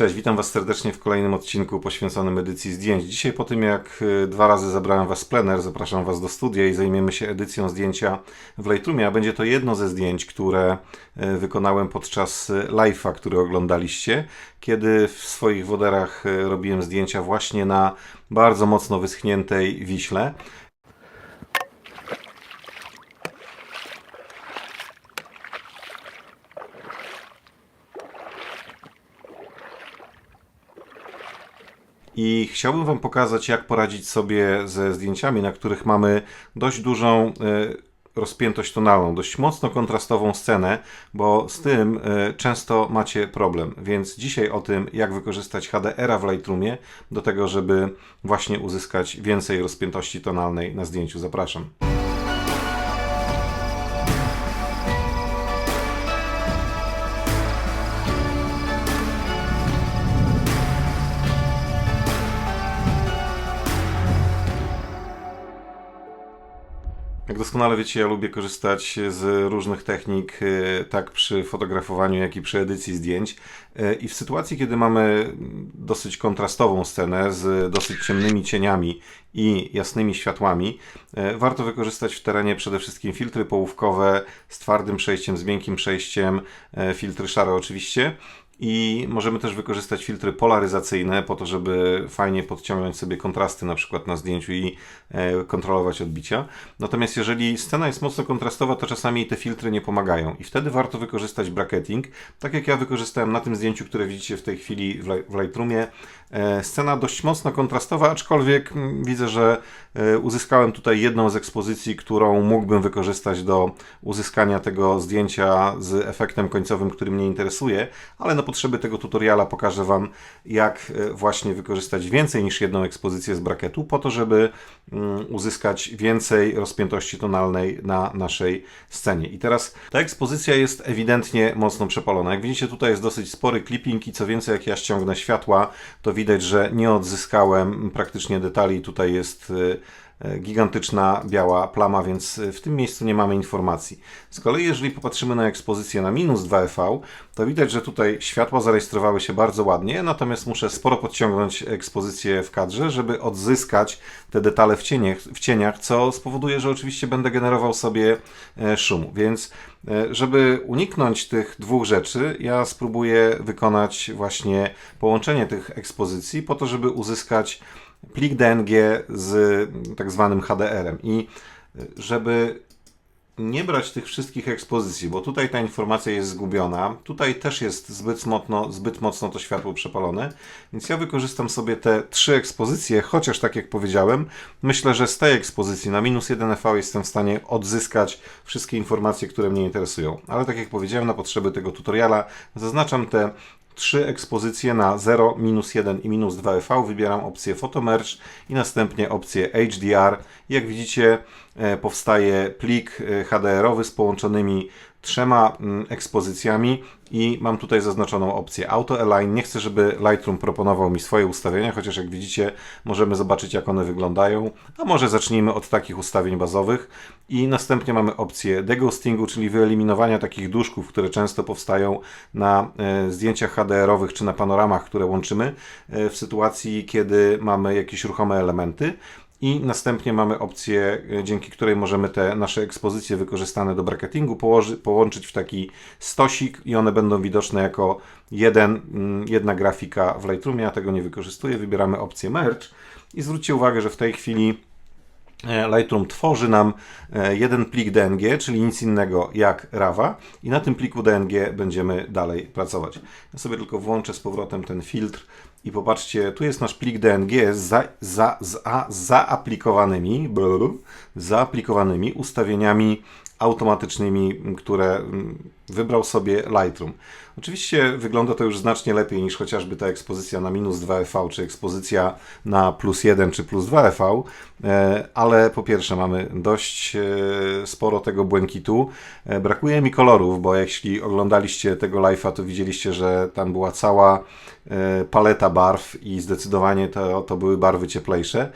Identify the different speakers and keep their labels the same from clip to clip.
Speaker 1: Cześć, witam Was serdecznie w kolejnym odcinku poświęconym edycji zdjęć. Dzisiaj po tym jak y, dwa razy zabrałem Was plener, zapraszam Was do studia i zajmiemy się edycją zdjęcia w Lightroomie, a będzie to jedno ze zdjęć, które y, wykonałem podczas y, live'a, który oglądaliście, kiedy w swoich woderach robiłem zdjęcia właśnie na bardzo mocno wyschniętej Wiśle. I chciałbym Wam pokazać, jak poradzić sobie ze zdjęciami, na których mamy dość dużą e, rozpiętość tonalną, dość mocno kontrastową scenę, bo z tym e, często macie problem. Więc dzisiaj o tym, jak wykorzystać HDR-a w Lightroomie do tego, żeby właśnie uzyskać więcej rozpiętości tonalnej na zdjęciu. Zapraszam. Jak doskonale wiecie, ja lubię korzystać z różnych technik, e, tak przy fotografowaniu, jak i przy edycji zdjęć. E, I w sytuacji, kiedy mamy dosyć kontrastową scenę z dosyć ciemnymi cieniami i jasnymi światłami, e, warto wykorzystać w terenie przede wszystkim filtry połówkowe z twardym przejściem, z miękkim przejściem, filtry szare oczywiście. I możemy też wykorzystać filtry polaryzacyjne po to, żeby fajnie podciągnąć sobie kontrasty na przykład na zdjęciu i e, kontrolować odbicia. Natomiast jeżeli scena jest mocno kontrastowa, to czasami te filtry nie pomagają i wtedy warto wykorzystać bracketing, tak jak ja wykorzystałem na tym zdjęciu, które widzicie w tej chwili w, Light- w Lightroomie. E, Scena dość mocno kontrastowa, aczkolwiek mm, widzę, że e, uzyskałem tutaj jedną z ekspozycji, którą mógłbym wykorzystać do uzyskania tego zdjęcia z efektem końcowym, który mnie interesuje, ale na potrzeby tego tutoriala pokażę Wam, jak e, właśnie wykorzystać więcej niż jedną ekspozycję z bracketu, po to, żeby mm, uzyskać więcej rozpiętości tonalnej na naszej scenie. I teraz ta ekspozycja jest ewidentnie mocno przepalona. Jak widzicie, tutaj jest dosyć spory clipping i co więcej, jak ja ściągnę światła, to widać, że nie odzyskałem praktycznie detali. Tutaj jest y, gigantyczna biała plama, więc y, w tym miejscu nie mamy informacji. Z kolei, jeżeli popatrzymy na ekspozycję na minus 2FV, to widać, że tutaj światła zarejestrowały się bardzo ładnie, natomiast muszę sporo podciągnąć ekspozycję w kadrze, żeby odzyskać te detale w cieniach, w cieniach co spowoduje, że oczywiście będę generował sobie e, szumu. Więc e, żeby uniknąć tych dwóch rzeczy, ja spróbuję wykonać właśnie połączenie tych ekspozycji po to, żeby uzyskać plik DNG z tak zwanym HDR-em. I e, żeby nie brać tych wszystkich ekspozycji, bo tutaj ta informacja jest zgubiona. Tutaj też jest zbyt mocno, zbyt mocno to światło przepalone, więc ja wykorzystam sobie te trzy ekspozycje, chociaż tak jak powiedziałem, myślę, że z tej ekspozycji na minus 1 EV jestem w stanie odzyskać wszystkie informacje, które mnie interesują. Ale tak jak powiedziałem, na potrzeby tego tutoriala zaznaczam te trzy ekspozycje na 0, minus 1 i minus 2 EV. Wybieram opcję Photomerge i następnie opcję HDR. Jak widzicie, e, powstaje plik e, HDR-owy z połączonymi trzema mm, ekspozycjami i mam tutaj zaznaczoną opcję Auto Align. Nie chcę, żeby Lightroom proponował mi swoje ustawienia, chociaż jak widzicie, możemy zobaczyć, jak one wyglądają. A może zacznijmy od takich ustawień bazowych. I następnie mamy opcję deghostingu, czyli wyeliminowania takich duszków, które często powstają na e, zdjęciach HDR-owych czy na panoramach, które łączymy e, w sytuacji, kiedy mamy jakieś ruchome elementy. I następnie mamy opcję, e, dzięki której możemy te nasze ekspozycje wykorzystane do bracketingu położy, połączyć w taki stosik i one będą widoczne jako jeden, mm, jedna grafika w Lightroomie. Ja tego nie wykorzystuję. Wybieramy opcję Merge i zwróćcie uwagę, że w tej chwili e, Lightroom tworzy nam e, jeden plik DNG, czyli nic innego jak RAWA i na tym pliku DNG będziemy dalej pracować. Ja sobie tylko włączę z powrotem ten filtr i popatrzcie, tu jest nasz plik DNG z, za, za, za, zaaplikowanymi, blablabla, zaaplikowanymi ustawieniami automatycznymi, które mm, wybrał sobie Lightroom. Oczywiście wygląda to już znacznie lepiej niż chociażby ta ekspozycja na minus 2 EV, czy ekspozycja na plus 1 czy plus 2 EV, e, ale po pierwsze mamy dość e, sporo tego błękitu. E, Brakuje mi kolorów, bo jeśli oglądaliście tego live'a, to widzieliście, że tam była cała paleta barw i zdecydowanie to, to były barwy cieplejsze.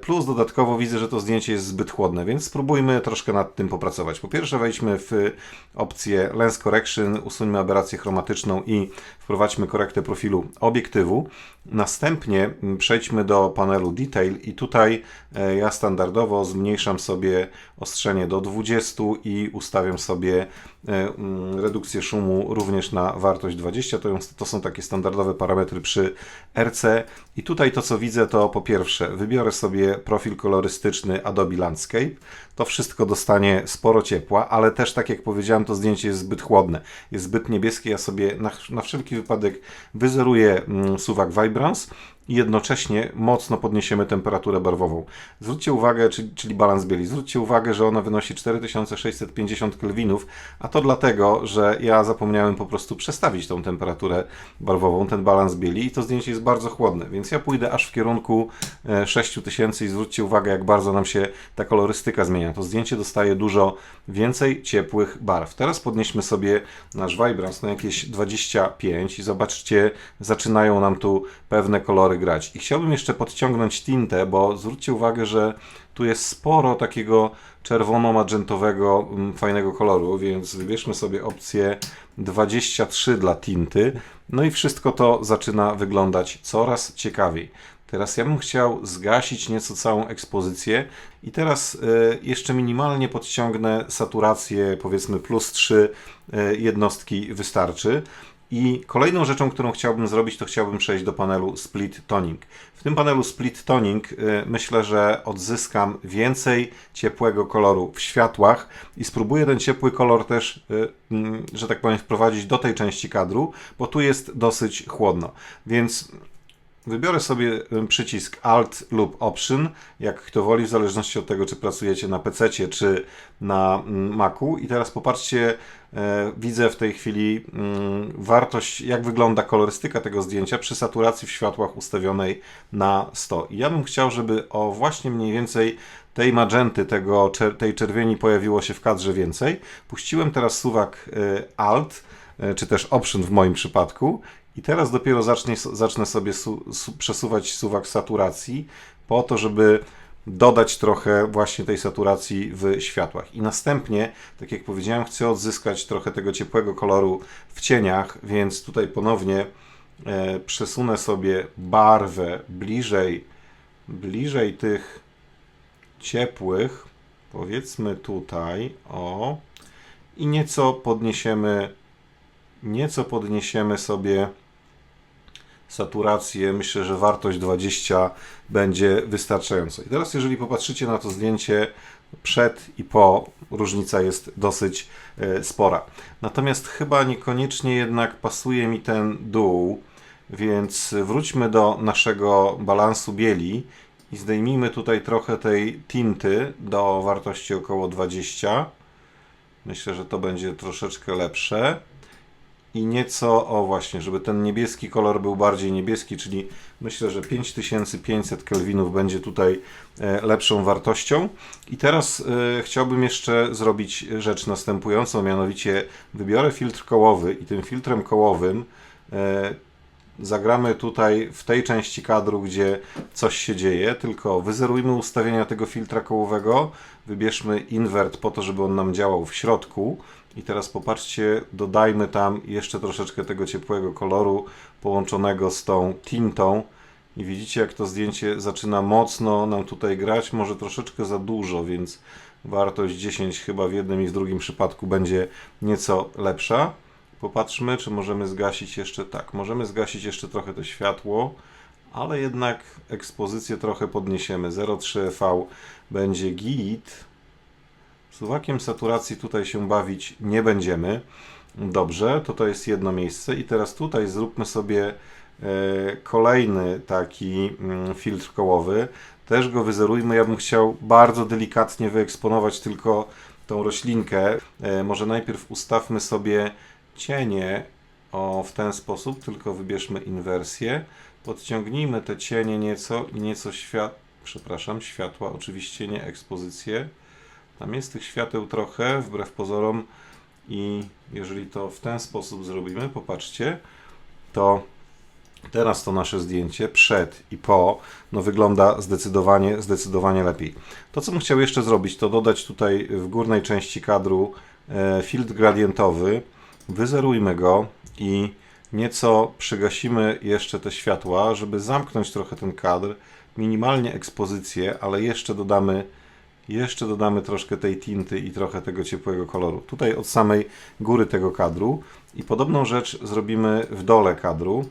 Speaker 1: Plus dodatkowo widzę, że to zdjęcie jest zbyt chłodne, więc spróbujmy troszkę nad tym popracować. Pracować. Po pierwsze wejdźmy w opcję Lens Correction, usuńmy aberrację chromatyczną i wprowadźmy korektę profilu obiektywu. Następnie mm, przejdźmy do panelu Detail i tutaj e, ja standardowo zmniejszam sobie ostrzenie do 20 i ustawiam sobie redukcję szumu również na wartość 20. To, to są takie standardowe parametry przy RC. I tutaj to co widzę to po pierwsze wybiorę sobie profil kolorystyczny Adobe Landscape. To wszystko dostanie sporo ciepła, ale też tak jak powiedziałem to zdjęcie jest zbyt chłodne. Jest zbyt niebieskie. Ja sobie na, na wszelki wypadek wyzeruję mm, suwak Vibrance i jednocześnie mocno podniesiemy temperaturę barwową. Zwróćcie uwagę, czyli, czyli balans bieli, zwróćcie uwagę, że ona wynosi 4650 kelwinów, a to dlatego, że ja zapomniałem po prostu przestawić tą temperaturę barwową, ten balans bieli i to zdjęcie jest bardzo chłodne, więc ja pójdę aż w kierunku 6000 i zwróćcie uwagę, jak bardzo nam się ta kolorystyka zmienia. To zdjęcie dostaje dużo więcej ciepłych barw. Teraz podnieśmy sobie nasz Vibrance na jakieś 25 i zobaczcie, zaczynają nam tu pewne kolory grać. I chciałbym jeszcze podciągnąć tintę, bo zwróćcie uwagę, że tu jest sporo takiego czerwono-magentowego, mm, fajnego koloru, więc wybierzmy sobie opcję 23 dla tinty. No i wszystko to zaczyna wyglądać coraz ciekawiej. Teraz ja bym chciał zgasić nieco całą ekspozycję i teraz y, jeszcze minimalnie podciągnę saturację, powiedzmy plus 3 y, jednostki wystarczy. I kolejną rzeczą, którą chciałbym zrobić, to chciałbym przejść do panelu Split Toning. W tym panelu Split Toning y, myślę, że odzyskam więcej ciepłego koloru w światłach i spróbuję ten ciepły kolor też, y, mm, że tak powiem, wprowadzić do tej części kadru, bo tu jest dosyć chłodno. Więc Wybiorę sobie przycisk Alt lub Option, jak kto woli, w zależności od tego, czy pracujecie na PC czy na mm, Macu. I teraz popatrzcie, e, widzę w tej chwili mm, wartość, jak wygląda kolorystyka tego zdjęcia przy saturacji w światłach ustawionej na 100. I ja bym chciał, żeby o właśnie mniej więcej tej magenty, tego, tej czerwieni pojawiło się w kadrze więcej. Puściłem teraz suwak e, Alt, e, czy też Option w moim przypadku i teraz dopiero zacznie, zacznę sobie su, su, przesuwać suwak saturacji po to, żeby dodać trochę właśnie tej saturacji w światłach. I następnie, tak jak powiedziałem, chcę odzyskać trochę tego ciepłego koloru w cieniach, więc tutaj ponownie e, przesunę sobie barwę bliżej, bliżej tych ciepłych, powiedzmy tutaj, o, i nieco podniesiemy, nieco podniesiemy sobie saturację, myślę, że wartość 20 będzie wystarczająca. I teraz, jeżeli popatrzycie na to zdjęcie przed i po, różnica jest dosyć e, spora. Natomiast chyba niekoniecznie jednak pasuje mi ten dół, więc wróćmy do naszego balansu bieli i zdejmijmy tutaj trochę tej tinty do wartości około 20. Myślę, że to będzie troszeczkę lepsze i nieco, o właśnie, żeby ten niebieski kolor był bardziej niebieski, czyli myślę, że 5500 kelwinów będzie tutaj e, lepszą wartością. I teraz e, chciałbym jeszcze zrobić rzecz następującą, mianowicie wybiorę filtr kołowy i tym filtrem kołowym e, zagramy tutaj w tej części kadru, gdzie coś się dzieje, tylko wyzerujmy ustawienia tego filtra kołowego, wybierzmy invert po to, żeby on nam działał w środku i teraz popatrzcie, dodajmy tam jeszcze troszeczkę tego ciepłego koloru połączonego z tą tintą. I widzicie, jak to zdjęcie zaczyna mocno nam tutaj grać, może troszeczkę za dużo, więc wartość 10 chyba w jednym i w drugim przypadku będzie nieco lepsza. Popatrzmy, czy możemy zgasić jeszcze tak. Możemy zgasić jeszcze trochę to światło, ale jednak ekspozycję trochę podniesiemy. 0,3 V będzie git. Suwakiem saturacji tutaj się bawić nie będziemy. Dobrze, to to jest jedno miejsce i teraz tutaj zróbmy sobie e, kolejny taki mm, filtr kołowy. Też go wyzerujmy. Ja bym chciał bardzo delikatnie wyeksponować tylko tą roślinkę. E, może najpierw ustawmy sobie cienie o, w ten sposób, tylko wybierzmy inwersję. Podciągnijmy te cienie nieco i nieco świat, przepraszam, światła, oczywiście nie ekspozycję. Tam jest tych świateł trochę, wbrew pozorom, i jeżeli to w ten sposób zrobimy, popatrzcie, to Teraz to nasze zdjęcie przed i po no wygląda zdecydowanie, zdecydowanie lepiej. To, co bym chciał jeszcze zrobić, to dodać tutaj w górnej części kadru e, filtr gradientowy. Wyzerujmy go i nieco przygasimy jeszcze te światła, żeby zamknąć trochę ten kadr. Minimalnie ekspozycję, ale jeszcze dodamy jeszcze dodamy troszkę tej tinty i trochę tego ciepłego koloru. Tutaj od samej góry tego kadru. I podobną rzecz zrobimy w dole kadru,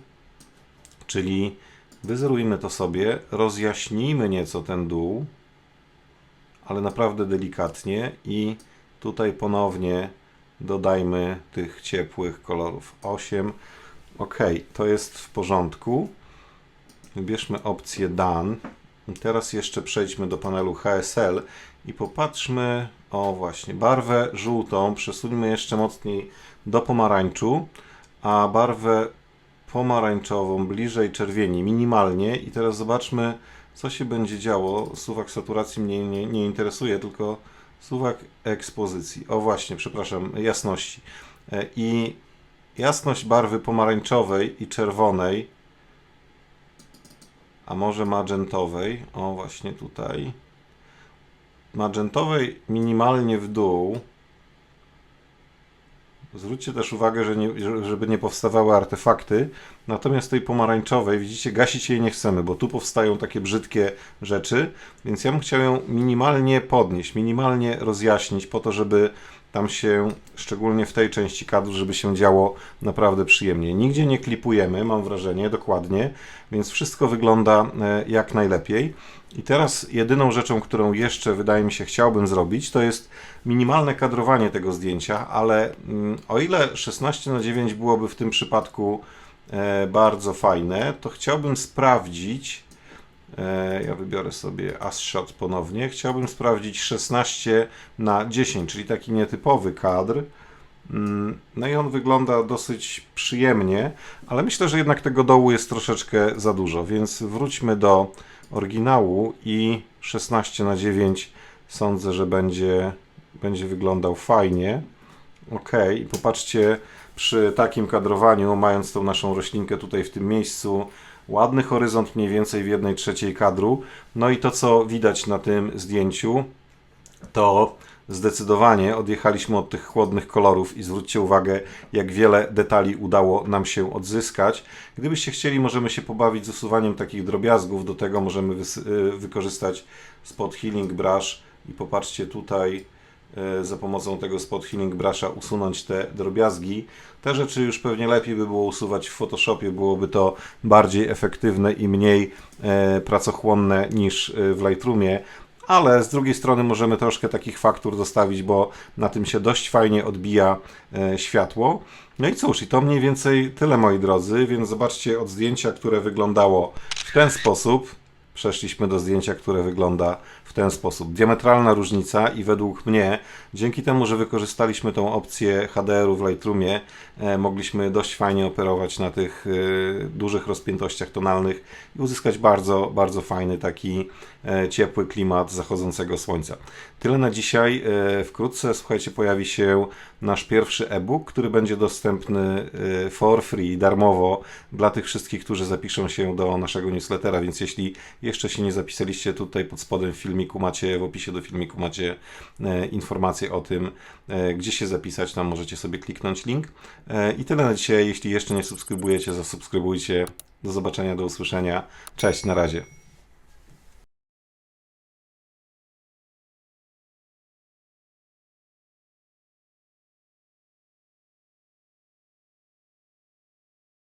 Speaker 1: czyli wyzerujmy to sobie, rozjaśnijmy nieco ten dół, ale naprawdę delikatnie i tutaj ponownie dodajmy tych ciepłych kolorów. 8. OK, to jest w porządku. Wybierzmy opcję Done. Teraz jeszcze przejdźmy do panelu HSL i popatrzmy, o właśnie, barwę żółtą przesuńmy jeszcze mocniej do pomarańczu, a barwę pomarańczową bliżej czerwieni, minimalnie. I teraz zobaczmy, co się będzie działo. Suwak saturacji mnie nie, nie interesuje, tylko suwak ekspozycji. O właśnie, przepraszam, jasności. E, I jasność barwy pomarańczowej i czerwonej a może magentowej, o właśnie tutaj, magentowej minimalnie w dół. Zwróćcie też uwagę, że nie, żeby nie powstawały artefakty. Natomiast tej pomarańczowej, widzicie, gasić jej nie chcemy, bo tu powstają takie brzydkie rzeczy, więc ja bym chciał ją minimalnie podnieść, minimalnie rozjaśnić, po to, żeby tam się, szczególnie w tej części kadru, żeby się działo naprawdę przyjemnie. Nigdzie nie klipujemy, mam wrażenie, dokładnie, więc wszystko wygląda e, jak najlepiej. I teraz jedyną rzeczą, którą jeszcze wydaje mi się chciałbym zrobić, to jest minimalne kadrowanie tego zdjęcia, ale mm, o ile 16 na 9 byłoby w tym przypadku e, bardzo fajne, to chciałbym sprawdzić, ja wybiorę sobie As-Shot ponownie. Chciałbym sprawdzić 16 na 10, czyli taki nietypowy kadr. Mm, no i on wygląda dosyć przyjemnie, ale myślę, że jednak tego dołu jest troszeczkę za dużo, więc wróćmy do oryginału i 16 na 9 sądzę, że będzie, będzie wyglądał fajnie. Ok, popatrzcie, przy takim kadrowaniu, mając tą naszą roślinkę tutaj w tym miejscu, ładny horyzont mniej więcej w jednej trzeciej kadru. No i to, co widać na tym zdjęciu, to zdecydowanie odjechaliśmy od tych chłodnych kolorów i zwróćcie uwagę, jak wiele detali udało nam się odzyskać. Gdybyście chcieli, możemy się pobawić z usuwaniem takich drobiazgów. Do tego możemy wy wykorzystać spot healing brush i popatrzcie tutaj, za pomocą tego spot healing brusha usunąć te drobiazgi. Te rzeczy już pewnie lepiej by było usuwać w Photoshopie, byłoby to bardziej efektywne i mniej e, pracochłonne niż e, w Lightroomie, ale z drugiej strony możemy troszkę takich faktur dostawić, bo na tym się dość fajnie odbija światło. No i cóż, i to mniej więcej tyle moi drodzy, więc zobaczcie od zdjęcia, które wyglądało w ten sposób, przeszliśmy do zdjęcia, które wygląda w ten sposób. Diametralna różnica i według mnie, dzięki temu, że wykorzystaliśmy tą opcję HDR-u w Lightroomie, e, mogliśmy dość fajnie operować na tych e, dużych rozpiętościach tonalnych i uzyskać bardzo, bardzo fajny taki e, ciepły klimat zachodzącego słońca. Tyle na dzisiaj. Wkrótce, słuchajcie, pojawi się nasz pierwszy e-book, który będzie dostępny for free, darmowo dla tych wszystkich, którzy zapiszą się do naszego newslettera, więc jeśli jeszcze się nie zapisaliście, tutaj pod spodem w filmiku macie, w opisie do filmiku macie e, informacje o tym, gdzie się zapisać, tam możecie sobie kliknąć link. I tyle na dzisiaj. Jeśli jeszcze nie subskrybujecie, zasubskrybujcie. Do zobaczenia, do usłyszenia. Cześć, na razie.